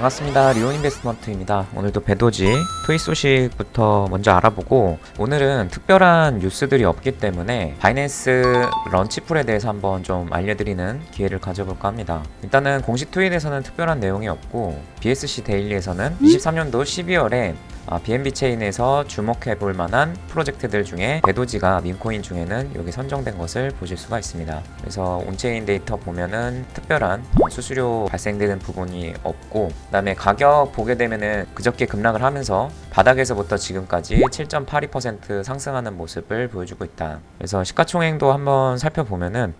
반갑습니다. 리온 인베스트먼트입니다. 오늘도 배도지 트윗 소식부터 먼저 알아보고 오늘은 특별한 뉴스들이 없기 때문에 바이낸스 런치풀에 대해서 한번 좀 알려드리는 기회를 가져볼까 합니다. 일단은 공식 트윗에서는 특별한 내용이 없고 BSC 데일리에서는 23년도 12월에 아, BNB 체인에서 주목해 볼 만한 프로젝트들 중에 배도지가 민코인 중에는 여기 선정된 것을 보실 수가 있습니다. 그래서 온체인 데이터 보면은 특별한 어, 수수료 발생되는 부분이 없고 그다음에 가격 보게 되면은 그저께 급락을 하면서 바닥에서부터 지금까지 7.82% 상승하는 모습을 보여주고 있다. 그래서 시가총액도 한번 살펴보면은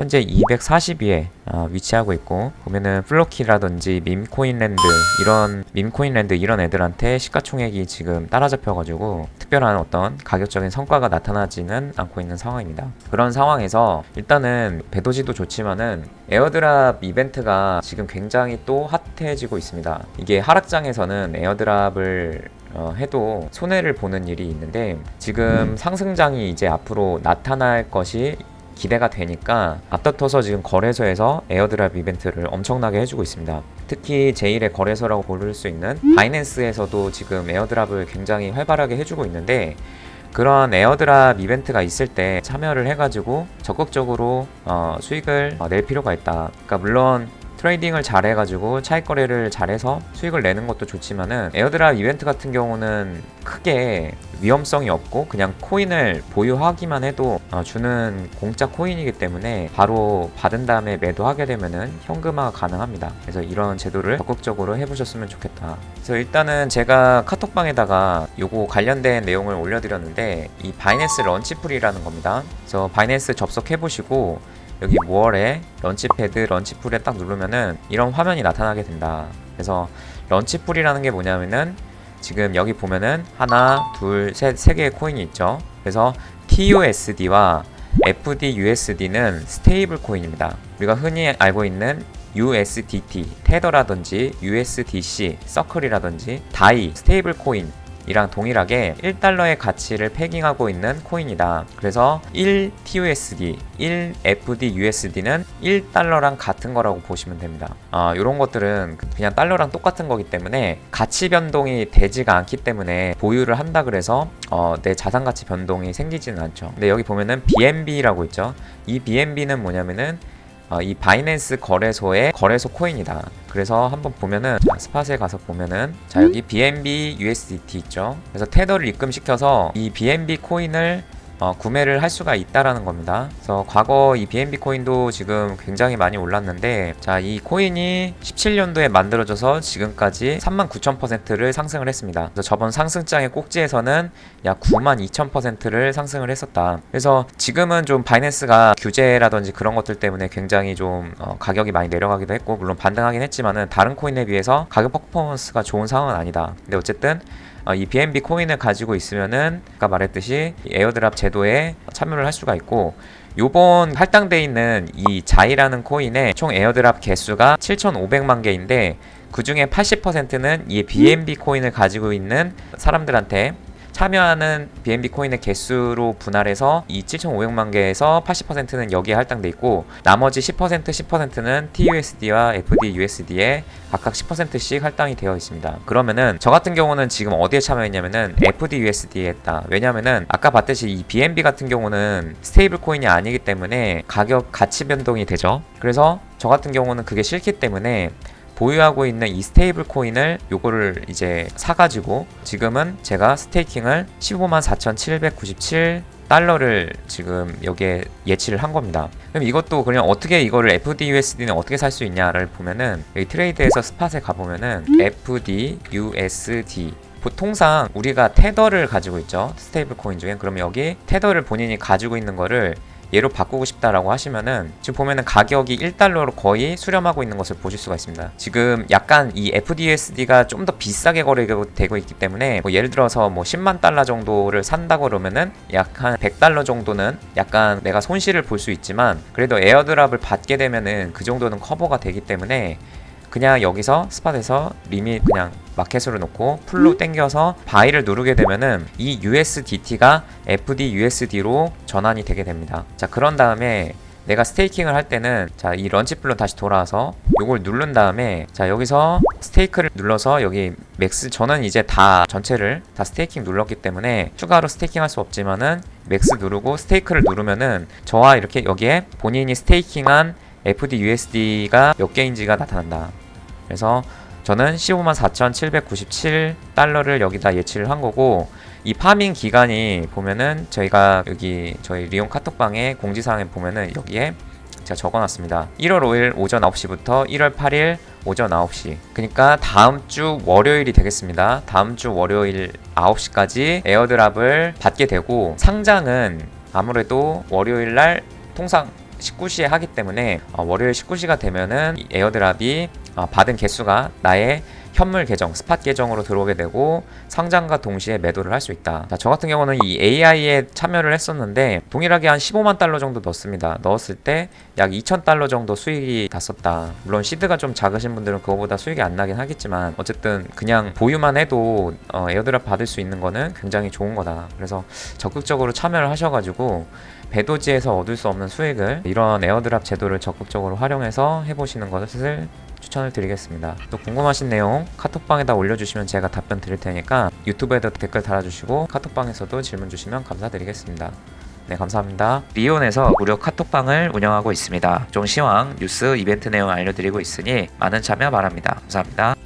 현재 240위에 어, 위치하고 있고 보면은 플로키라든지 밈코인랜드 이런 밈코인랜드 이런 애들한테 시가총액이 지금 따라잡혀가지고 특별한 어떤 가격적인 성과가 나타나지는 않고 있는 상황입니다. 그런 상황에서 일단은 배도지도 좋지만은 에어드랍 이벤트가 지금 굉장히 또 핫해지고 있습니다. 이게 하락장에서는 에어드랍을 어, 해도 손해를 보는 일이 있는데 지금 상승장이 이제 앞으로 나타날 것이 기대가 되니까 앞다퉈서 지금 거래소에서 에어드랍 이벤트를 엄청나게 해주고 있습니다. 특히 제1의 거래소라고 부를 수 있는 바이낸스에서도 지금 에어드랍을 굉장히 활발하게 해주고 있는데 그런 에어드랍 이벤트가 있을 때 참여를 해가지고 적극적으로 어, 수익을 어, 낼 필요가 있다. 그러니까 물론 트레이딩을 잘해가지고 차익 거래를 잘해서 수익을 내는 것도 좋지만은 에어드랍 이벤트 같은 경우는 크게 위험성이 없고 그냥 코인을 보유하기만 해도 어, 주는 공짜 코인이기 때문에 바로 받은 다음에 매도하게 되면은 현금화가 가능합니다. 그래서 이런 제도를 적극적으로 해보셨으면 좋겠다. 그래서 일단은 제가 카톡방에다가 요거 관련된 내용을 올려드렸는데 이 바이낸스 런치풀이라는 겁니다. 그래서 바이낸스 접속해 보시고 여기 모어에 런치패드 런치풀에 딱 누르면은 이런 화면이 나타나게 된다. 그래서 런치풀이라는 게 뭐냐면은 지금 여기 보면은 하나, 둘, 셋, 세 개의 코인이 있죠. 그래서 TUSD와 FDUSD는 스테이블 코인입니다. 우리가 흔히 알고 있는 USDT, 테더라든지 USDC, 서클이라든지 다이, 스테이블 코인 이랑 동일하게 1달러의 가치를 패깅하고 있는 코인이다. 그래서 1TUSD, 1FDUSD는 1달러랑 같은 거라고 보시면 됩니다. 아, 이런 것들은 그냥 달러랑 똑같은 거기 때문에 가치 변동이 되지가 않기 때문에 보유를 한다 그래서 어, 내 자산 가치 변동이 생기지는 않죠. 근데 여기 보면은 BNB라고 있죠. 이 BNB는 뭐냐면은 어, 이 바이낸스 거래소의 거래소 코인이다. 그래서 한번 보면은 자, 스팟에 가서 보면은 자 여기 BNB USDT 있죠. 그래서 테더를 입금시켜서 이 BNB 코인을 어, 구매를 할 수가 있다라는 겁니다. 그래서 과거 이 BNB 코인도 지금 굉장히 많이 올랐는데 자 이 코인이 17년도에 만들어져서 지금까지 39,000%를 상승을 했습니다. 그래서 저번 상승장의 꼭지에서는 약 92,000%를 상승을 했었다. 그래서 지금은 좀 바이낸스가 규제라든지 그런 것들 때문에 굉장히 좀 어, 가격이 많이 내려가기도 했고 물론 반등하긴 했지만은 다른 코인에 비해서 가격 퍼포먼스가 좋은 상황은 아니다. 근데 어쨌든 어, 이 BNB 코인을 가지고 있으면은 아까 말했듯이 이 에어드랍 제도에 참여를 할 수가 있고 요번 할당돼 있는 이 자이라는 코인의 총 에어드랍 개수가 7,500만 개인데 그 중에 80%는 이 BNB 코인을 가지고 있는 사람들한테 참여하는 BNB 코인의 개수로 분할해서 이 7,500만 개에서 80%는 여기에 할당돼 있고 나머지 10% 10%는 TUSD와 FDUSD에 각각 10%씩 할당이 되어 있습니다. 그러면은 저 같은 경우는 지금 어디에 참여했냐면은 FDUSD에 했다. 왜냐면은 아까 봤듯이 이 BNB 같은 경우는 스테이블 코인이 아니기 때문에 가격 가치 변동이 되죠. 그래서 저 같은 경우는 그게 싫기 때문에 보유하고 있는 이 스테이블 코인을 요거를 이제 사가지고 지금은 제가 스테이킹을 15만 4,797 달러를 지금 여기에 예치를 한 겁니다. 그럼 이것도 그냥 어떻게 이거를 FDUSD는 어떻게 살 수 있냐를 보면은 여기 트레이드에서 스팟에 가보면은 FDUSD 보통상 우리가 테더를 가지고 있죠. 스테이블 코인 중에. 그러면 여기 테더를 본인이 가지고 있는 거를 얘로 바꾸고 싶다라고 하시면은 지금 보면은 가격이 1달러로 거의 수렴하고 있는 것을 보실 수가 있습니다. 지금 약간 이 FDSD가 좀 더 비싸게 거래되고 있기 때문에 뭐 예를 들어서 뭐 10만 달러 정도를 산다고 그러면은 약 한 100달러 정도는 약간 내가 손실을 볼 수 있지만 그래도 에어드랍을 받게 되면은 그 정도는 커버가 되기 때문에 그냥 여기서 스팟에서 리밋 그냥 마켓으로 놓고 풀로 땡겨서 바이를 누르게 되면은 이 USDT가 FDUSD로 전환이 되게 됩니다. 자, 그런 다음에 내가 스테이킹을 할 때는 자, 이 런치풀로 다시 돌아와서 요걸 누른 다음에 자 여기서 스테이크를 눌러서 여기 맥스 저는 이제 다 전체를 다 스테이킹 눌렀기 때문에 추가로 스테이킹 할 수 없지만은 맥스 누르고 스테이크를 누르면은 저와 이렇게 여기에 본인이 스테이킹한 FD USD가 몇 개인지가 나타난다. 그래서 저는 15만 4,797달러를 여기다 예치를 한 거고 이 파밍 기간이 보면은 저희가 여기 저희 리온 카톡방에 공지사항에 보면은 여기에 제가 적어놨습니다. 1월 5일 오전 9시부터 1월 8일 오전 9시. 그러니까 다음 주 월요일이 되겠습니다. 다음 주 월요일 9시까지 에어드랍을 받게 되고 상장은 아무래도 월요일 날 통상 19시에 하기 때문에 어, 월요일 19시가 되면은 이 에어드랍이 어, 받은 개수가 나의 현물 계정, 스팟 계정으로 들어오게 되고 상장과 동시에 매도를 할 수 있다. 자, 저 같은 경우는 이 AI에 참여를 했었는데 동일하게 한 15만 달러 정도 넣었습니다. 넣었을 때 약 2천 달러 정도 수익이 났었다. 물론 시드가 좀 작으신 분들은 그거보다 수익이 안 나긴 하겠지만 어쨌든 그냥 보유만 해도 어, 에어드랍 받을 수 있는 거는 굉장히 좋은 거다. 그래서 적극적으로 참여를 하셔가지고 배도지에서 얻을 수 없는 수익을 이런 에어드랍 제도를 적극적으로 활용해서 해보시는 것을 추천을 드리겠습니다. 또 궁금하신 내용 카톡방에다 올려주시면 제가 답변 드릴 테니까 유튜브에도 댓글 달아주시고 카톡방에서도 질문 주시면 감사드리겠습니다. 네, 감사합니다. 리온에서 무료 카톡방을 운영하고 있습니다. 종 시황, 뉴스, 이벤트 내용 알려드리고 있으니 많은 참여 바랍니다. 감사합니다.